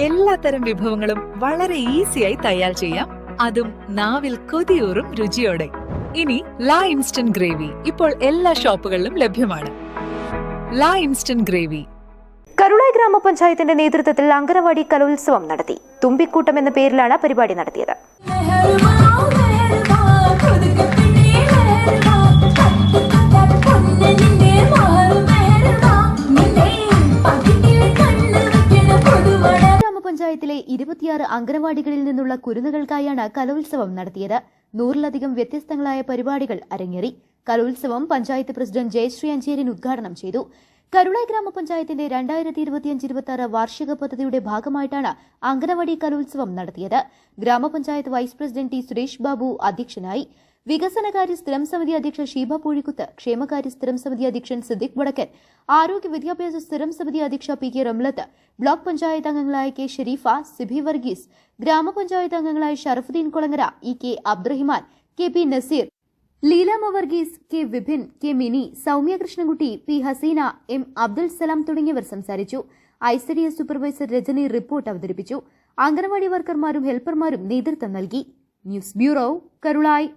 എല്ലാത്തരം വിഭവങ്ങളും വളരെ ഈസിയായി തയ്യാർ ചെയ്യാം. അതും നാവിൽ കൊതിയൂറും രുചിയോടെ. ഇനി ലാ ഇൻസ്റ്റന്റ് ഗ്രേവി ഇപ്പോൾ എല്ലാ ഷോപ്പുകളിലും ലഭ്യമാണ്. ലാ ഇൻസ്റ്റന്റ് ഗ്രേവി. കരുളായ് ഗ്രാമപഞ്ചായത്തിന്റെ നേതൃത്വത്തിൽ അങ്കനവാടി കലോത്സവം നടത്തി. തുമ്പിക്കൂട്ടം എന്ന പേരിലാണ് പരിപാടി നടത്തിയത്. പുതുമഴ ഗ്രാമപഞ്ചായത്തിലെ ഇരുപത്തിയാറ് അംഗനവാടികളിൽ നിന്നുള്ള കുരുന്നുകൾക്കായാണ് കലോത്സവം നടത്തിയത്. നൂറിലധികം വ്യത്യസ്തങ്ങളായ പരിപാടികൾ അരങ്ങേറി. കലോത്സവം പഞ്ചായത്ത് പ്രസിഡന്റ് ജയശ്രീ അഞ്ചേരിൻ ഉദ്ഘാടനം ചെയ്തു. കരുളായി ഗ്രാമപഞ്ചായത്തിന്റെ രണ്ടായിരത്തി ഇരുപത്തിയഞ്ച് ഇരുപത്തി ആറ് വാർഷിക പദ്ധതിയുടെ ഭാഗമായിട്ടാണ് അംഗനവാടി കലോത്സവം നടത്തിയത്. Grama panchayat vice president T Suresh Babu അധ്യക്ഷനായി. വികസനകാര്യ സ്ഥിരം സമിതി അധ്യക്ഷ ഷീബ പൂഴിക്കുത്ത് ക്ഷേമകാര്യ സ്ഥിരം സമിതി അധ്യക്ഷൻ സിദ്ദിഖ് വടക്കൻ ആരോഗ്യ വിദ്യാഭ്യാസ സ്ഥിരം സമിതി അധ്യക്ഷ P K Ramlath block panchayat അംഗങ്ങളായ കെ ഷെരീഫ സിബി വർഗീസ് ഗ്രാമപഞ്ചായത്ത് അംഗങ്ങളായ Sharafuddin Kulangara E K Abdurahiman K P Naseer Leelamma Varghese K Vipin K Mini Soumya Krishnankutty P Haseena M Abdul Salam തുടങ്ങിയവർ സംസാരിച്ചു. I C D S supervisor Rajani report അവതരിപ്പിച്ചു. അംഗനവാടി വർക്കർമാരും ഹെൽപ്പർമാരും നേതൃത്വം നൽകി. News bureau Karulai.